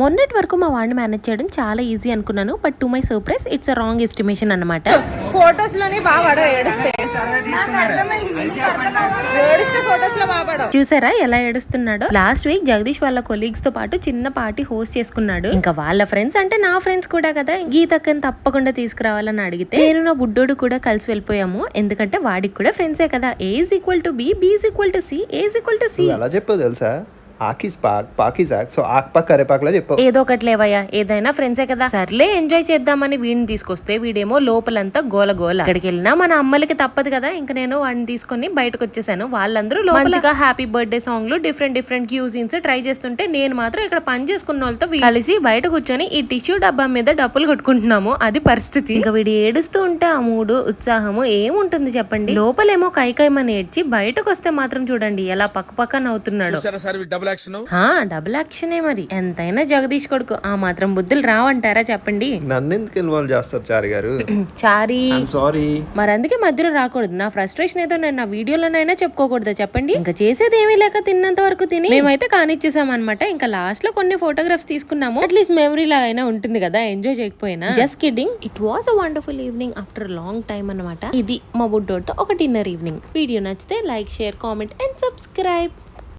మొన్నటి వరకు మా వాడిని మేనేజ్ చేయడం చాలా ఈజీ అనుకున్నాను but to my surprise it's a wrong estimation ఫోటోస్లోని బాగా పడవు చూసారా ఎలా ఏడుస్తున్నాడో? లాస్ట్ వీక్ జగదీష్ వాళ్ళ కొలీగ్స్తో పాటు చిన్న పార్టీ హోస్ట్ చేసుకున్నాడు. ఇంకా వాళ్ళ ఫ్రెండ్స్ అంటే నా ఫ్రెండ్స్ కూడా కదా. గీతక్కని తప్పకుండా తీసుకురావాలని అడిగితే నేను నా బుడ్డోడు కూడా కలిసి వెళ్ళిపోయాము. ఎందుకంటే వాడికి కూడా ఫ్రెండ్సే కదా. A's equal to B B's equal to C A's equal to C ఎలా చెప్పావు తెలుసా? ఆకిస్ పాక్ పాకిస్ ఆక్. సో ఆక్ పాక్ కరేపాక్లా చెప్పావు ఏదో ఒకటి లేవయ్యా ఏదైనా ఫ్రెండ్సే కదా. సర్లే ఎంజాయ్ చేద్దామని వీడిని తీసుకొస్తే వీడేమో లోపలంతా గోల గోల. అక్కడికి వెళ్ళినా మన అమ్మలకి తప్పదు కదా ఇంకా నేను వాడిని తీసుకొని బయటకు వచ్చేసాను వాళ్ళందరూ లోపలగా హ్యాపీ బర్త్డే సాంగ్లు డిఫరెంట్ డిఫరెంట్ క్యూజిన్స్ ట్రై చేస్తుంటే నేను మాత్రం ఇక్కడ పని చేసుకున్న వాళ్ళతో కలిసి బయట కూర్చొని ఈ టిష్యూ డబ్బా మీద డబ్బులు కొట్టుకుంటున్నాము. అది పరిస్థితి. ఇంకా వీడు ఏడుస్తూ ఉంటే ఆ మూడు ఉత్సాహము ఏముంటుంది చెప్పండి? లోపలేమో కైకైమని ఏడ్చి బయటకు వస్తే మాత్రం చూడండి ఎలా పక్క పక్క నవ్వుతున్నాడు డబుల్ యాక్షన్ హా డబుల్ యాక్షనే మరి. ఎంతైనా జగదీష్ కొడుకు. ఆ మాత్రం బుద్ధులు రావంటారా చెప్పండి. నన్ను ఎందుకు ఇన్వాల్వ్ చేస్తారు చారి గారు? చారీ. సారీ మరి అందుకే మధ్యలో రాకూడదు. నా ఫ్రస్ట్రేషన్ ఏదో నేను నా వీడియోలోనైనా చెప్పుకోకూడదా. చెప్పండి. ఇంకా చేసేది ఏమీ లేక తిన్నంత వరకు తిని మేమైతే కానిచ్చేసాం అనమాట ఇంకా లాస్ట్లో కొన్ని ఫోటోగ్రాఫ్స్ తీసుకున్నాము. అట్లీస్ట్ మెమరీ లాగైనా ఉంటుంది కదా ఎంజాయ్ చేయకపోయినా. Just kidding it was a wonderful evening after long time అన్నమాట. ఇది మా బుడ్డోడితో ఒక డిన్నర్ ఈవినింగ్ వీడియో నచ్చితే like share comment and subscribe